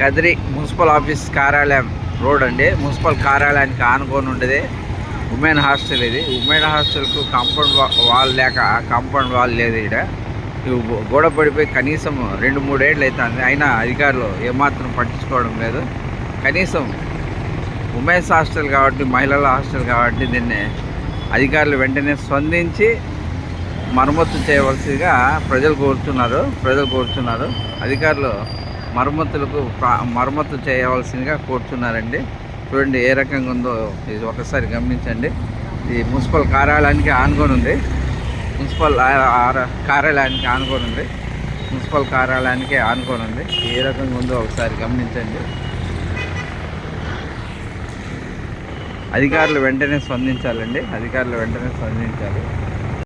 Kadiri municipal office కార్యాలయం road అండి. Municipal కార్యాలయానికి ఆనుకొని ఉండేది. ఉమెన్ హాస్టల్ ఇది. ఉమెన్ హాస్టల్కు కాంపౌండ్ వాల్ లేక కాంపౌండ్ వాల్ లేదు ఇక్కడ గోడ పడిపోయి కనీసం రెండు మూడేళ్ళు అవుతుంది అయినా అధికారులు ఏమాత్రం పట్టించుకోవడం లేదు. కనీసం ఉమెన్స్ హాస్టల్ కాబట్టి మహిళల హాస్టల్ కాబట్టి దీన్ని అధికారులు వెంటనే స్పందించి మరమ్మతు చేయవలసిగా ప్రజలు కోరుతున్నారు. ప్రజలు కోరుతున్నారు. అధికారులు మరమ్మతులకు మరమ్మతు చేయవలసిందిగా కోరుతున్నారండి. చూడండి ఏ రకంగా ఉందో ఇది ఒకసారి గమనించండి. ఈ మున్సిపల్ కార్యాలయానికి ఆనుకొని ఉంది. మున్సిపల్ ఆ- కార్యాలయానికి ఆనుకొని ఉంది. మున్సిపల్ కార్యాలయానికి ఆనుకొని ఉంది. ఏ రకంగా ఉందో ఒకసారి గమనించండి. అధికారులు వెంటనే స్పందించాలండి. అధికారులు వెంటనే స్పందించాలి.